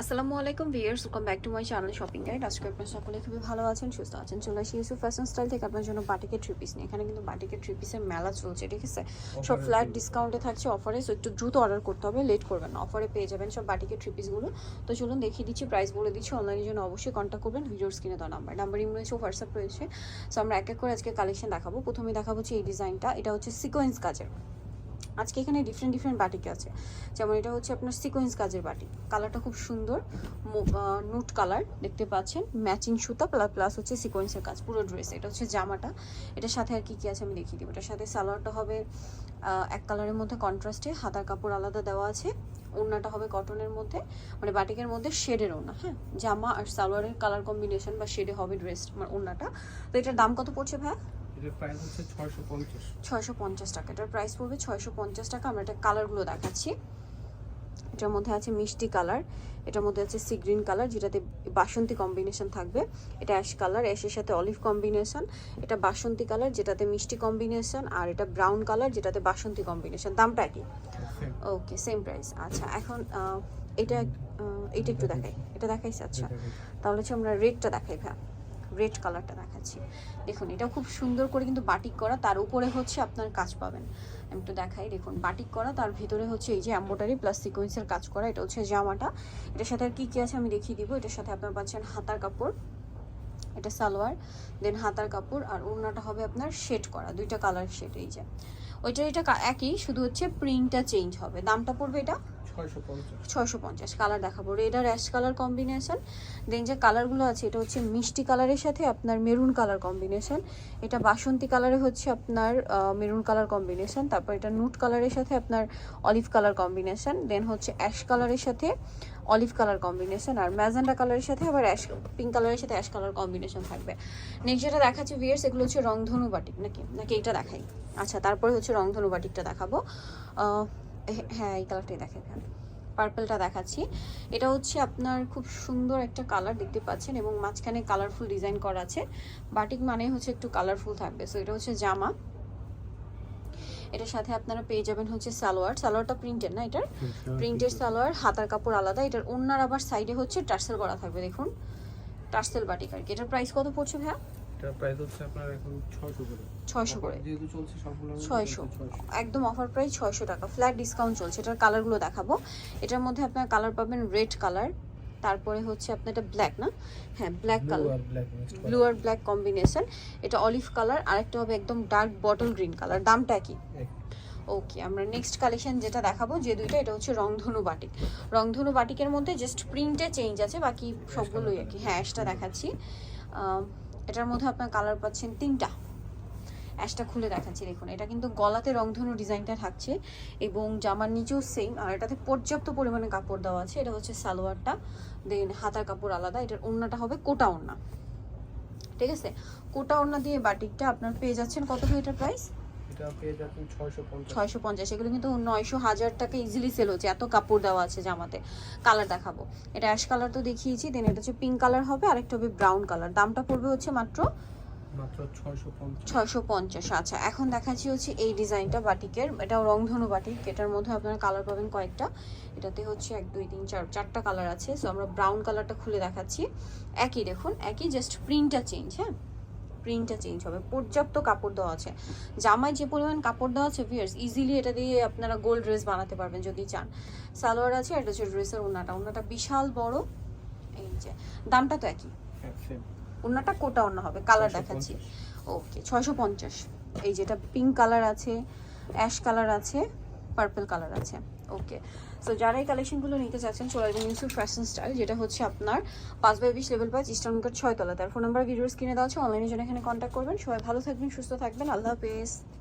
আসসালামু আলাইকুম viewers welcome back to my channel shopping guide আজকে আপনারা সকলে খুবই ভালো আছেন সুস্থ আছেন। চলে আসি ইউসুফ ফ্যাশন স্টাইল থেকে আপনার জন্য বাটিকের থ্রি পিস নিয়ে। এখানে কিন্তু বাটিকের থ্রি পিসের মেলা চলছে ঠিক আছে? সব ফ্ল্যাট ডিসকাউন্টে থাকছে অফারে সো একটু দ্রুত অর্ডার করতে হবে লেট করবেন না। অফারে পেয়ে যাবেন সব বাটিকের থ্রি পিসগুলো তো চলুন দেখিয়ে দিচ্ছি প্রাইস বলে দিচ্ছি অনলাইনের জন্য অবশ্যই কন্ট্যাক্ট করবেন ভিডিওর স্ক্রিনে দেওয়া নাম্বার নাম্বার ইম রয়েছে হোয়াটসঅ্যাপ রয়েছে। সো আমরা এক এক করে আজকে কালেকশন দেখাবো। প্রথমে দেখাবো হচ্ছে এই ডিজাইনটা এটা হচ্ছে সিকোয়েন্স কাজের আজকে এখানে ডিফারেন্ট ডিফারেন্ট বাটিক আছে। যেমন এটা হচ্ছে আপনার সিকোয়েন্স কাজের বাটিক। কালারটা খুব সুন্দর। নুট কালার দেখতে পাচ্ছেন। ম্যাচিং সুতা প্লাস প্লাস হচ্ছে সিকোয়েন্সের কাজ, পুরো ড্রেস এটা হচ্ছে জামাটা। এটার সাথে আর কি কি আছে আমি দেখিয়ে দিব। এটার সাথে সালোয়ারটা হবে এক কালারের মধ্যে কন্ট্রাস্টে হাতার কাপড় আলাদা দেওয়া আছে। ওড়নাটা হবে কটনের মধ্যে। মানে বাটিকের মধ্যে শেডের ওড়না হ্যাঁ? জামা আর সালোয়ারের কালার কম্বিনেশন বা শেডে হবে ড্রেস আমার ওড়নাটা। তো এটার দাম কত পড়ছে ভাই এটার প্রাইস হচ্ছে টাকা। এটার প্রাইস পড়বে ছয়শো পঞ্চাশ টাকা। আমরা এটা কালারগুলো দেখাচ্ছি। এটার মধ্যে আছে মিষ্টি কালার এটার মধ্যে আছে সি গ্রিন কালার যেটাতে বাসন্তী কম্বিনেশন থাকবে। এটা অ্যাশ কালার অ্যাশের সাথে অলিভ কম্বিনেশন এটা বাসন্তী কালার যেটাতে মিষ্টি কম্বিনেশন আর এটা ব্রাউন কালার যেটাতে বাসন্তী কম্বিনেশন দামটা কি? ওকে সেম প্রাইস আচ্ছা এখন এটা এটা একটু দেখাই। এটা দেখাইছে আচ্ছা। তাহলে হচ্ছে আমরা রেডটা দেখাই ভ্যা রেড কালারটা দেখাচ্ছি। দেখুন এটা খুব সুন্দর করে কিন্তু বাটিক করা, তার উপরে হচ্ছে আপনার কাজ পাবেন। আমি একটু দেখাই, দেখুন, বাটিক করা, তার ভিতরে হচ্ছে এই যে এম্বোটারি প্লাস সিকোয়েন্সের কাজ করা, এটা হচ্ছে জামাটা। এটার সাথে আর কী কী আছে আমি দেখিয়ে দিব, এটার সাথে আপনার পাচ্ছেন হাতার কাপড়, এটা সালোয়ার দেন হাতার কাপড়, আর ওড়নাটা হবে আপনার শেড করা, দুইটা কালার শেড এই যে। ওইটা, এটা একই, শুধু হচ্ছে প্রিন্টটা চেঞ্জ হবে। দামটা পড়বে এটা ছয়শো পঞ্চাশ। কালার দেখাবো। রেড আর অ্যাশ কালার কম্বিনেশন দেন যে কালারগুলো আছে, এটা হচ্ছে মিষ্টি কালারের সাথে আপনার মেরুন কালার কম্বিনেশন এটা বাসন্তী কালারে হচ্ছে আপনার মেরুন কালার কম্বিনেশন তারপর এটা নুট কালারের সাথে আপনার অলিভ কালার কম্বিনেশন দেন হচ্ছে অ্যাশ কালারের সাথে অলিভ কালার কম্বিনেশন আর ম্যাজেন্ডা কালারের সাথে আবার অ্যাশ পিঙ্ক কালারের সাথে অ্যাশ কালার কম্বিনেশন থাকবে। নেক্সট যেটা দেখাচ্ছে ভিয়ার্স এগুলো হচ্ছে রংধনু বাটিক নাকি? নাকি এটা দেখাই? আচ্ছা তারপরে হচ্ছে রংধনু বাটিকটা দেখাবো হ্যাঁ এই কালারটাই দেখেন হ্যাঁ। পার্পলটা দেখাচ্ছি। এটা হচ্ছে আপনার খুব সুন্দর একটা কালার দেখতে পাচ্ছেন এবং মাঝখানে কালারফুল ডিজাইন করা আছে। বাটিক মানে হচ্ছে একটু কালারফুল থাকবে। সো এটা হচ্ছে জামা। এটার সাথে আপনারা পেয়ে যাবেন হচ্ছে সালোয়ার। সালোয়ারটা প্রিন্টের না এটার? প্রিন্টের সালোয়ার হাতার কাপড় আলাদা। এটার ওনার আবার সাইডে হচ্ছে টার্সেল করা থাকবে দেখুন। টার্সেল বাটিক আর কি। এটার প্রাইস কত পড়ছে ভাইয়া? এটার প্রাইস হচ্ছে আপনার এখন ছয়শো করে। ছয়শো করে। যেহেতু চলছে সবগুলো ছয়শো। একদম অফার প্রাইস ছয়শো টাকা। ফ্ল্যাট ডিসকাউন্ট চলছে। এটার কালারগুলো দেখাবো। এটার মধ্যে আপনার কালার পাবেন রেড কালার তারপরে হচ্ছে আপনার এটা ব্ল্যাক না? হ্যাঁ ব্ল্যাক কালার ব্লু আর ব্ল্যাক কম্বিনেশন এটা অলিভ কালার আরেকটা হবে একদম ডার্ক বটল গ্রিন কালার দামটা কি? ওকে আমরা নেক্সট কালেকশন যেটা দেখাবো যে দুইটা এটা হচ্ছে রংধনু বাটিক রংধনু বাটিকের মধ্যে জাস্ট প্রিন্টে চেঞ্জ আছে বাকি সবগুলোই আর কি হ্যাঁ অ্যাশটা দেখাচ্ছি। এটার মধ্যে আপনার কালার পাচ্ছেন তিনটা। অ্যাশটা খুলে দেখাচ্ছি, দেখুন। এটা কিন্তু গলাতে রংধনু ডিজাইনটা থাকছে এবং জামার নিচেও সেম আর এটাতে পর্যাপ্ত পরিমাণে কাপড় দেওয়া আছে। এটা হচ্ছে সালোয়ারটা। দেন হাতার কাপড় আলাদা। এটার ওড়নাটা হবে কোটা ওড়না। ঠিক আছে? কোটা ওড়না দিয়ে বাটিকটা আপনার পেয়ে যাচ্ছেন কত এটার প্রাইস এটা পেয়ে যাচ্ছেন ছয়শো পঞ্চাশ। ছয়শো পঞ্চাশ এগুলো কিন্তু নয়শো হাজার টাকা ইজিলি সেল হচ্ছে। এত কাপড় দেওয়া আছে জামাতে। কালার দেখাবো। এটা অ্যাশ কালার তো দেখিয়েছি দেন এটা হচ্ছে পিঙ্ক কালার হবে আর একটা হবে ব্রাউন কালার দামটা পড়বে হচ্ছে মাত্র মাত্র ছয়শো পঞ্চাশ। ছয়শো পঞ্চাশ আচ্ছা। এখন দেখাচ্ছি হচ্ছে এই ডিজাইনটা বাটিকের। এটাও রংধনু বাটিক। এটার মধ্যে আপনারা কালার পাবেন কয়েকটা। এটাতে হচ্ছে এক দুই তিন চার চারটা কালার আছে। সো আমরা ব্রাউন কালারটা খুলে দেখাচ্ছি। একই দেখুন একই জাস্ট প্রিন্টটা চেঞ্জ হ্যাঁ? প্রিন্টটা চেঞ্জ হবে। পর্যাপ্ত কাপড় দেওয়া আছে। জামায় যে পরিমাণ কাপড় দেওয়া আছে ভিয়ার্স ইজিলি এটা দিয়ে আপনারা গোল্ড ড্রেস বানাতে পারবেন যদি চান। সালোয়ার আছে এটা হচ্ছে ড্রেসের ওনাটা ওনাটা বিশাল বড়। এই যে দামটা তো একই। ওনাটা কোটা ওনা হবে কালার 650 দেখাচ্ছি। ওকে ছয়শো পঞ্চাশ। এই যেটা পিঙ্ক কালার আছে অ্যাশ কালার আছে পার্পল কালার আছে। ওকে সো যারা এই কালেকশনগুলো নিতে চাচ্ছেন চলে আসবেন ইউসুফ ফ্যাশন স্টাইল যেটা হচ্ছে আপনার পাঁচ বাই বিশ লেভেল পাঁচ ইস্টার্নকার ছয় তলা তার ফোন নাম্বার ভিডিওস কিনে দেওয়া আছে অনলাইনে জন্য এখানে কন্ট্যাক্ট করবেন। সবাই ভালো থাকবেন, সুস্থ থাকবেন। আল্লাহ হাফেজ।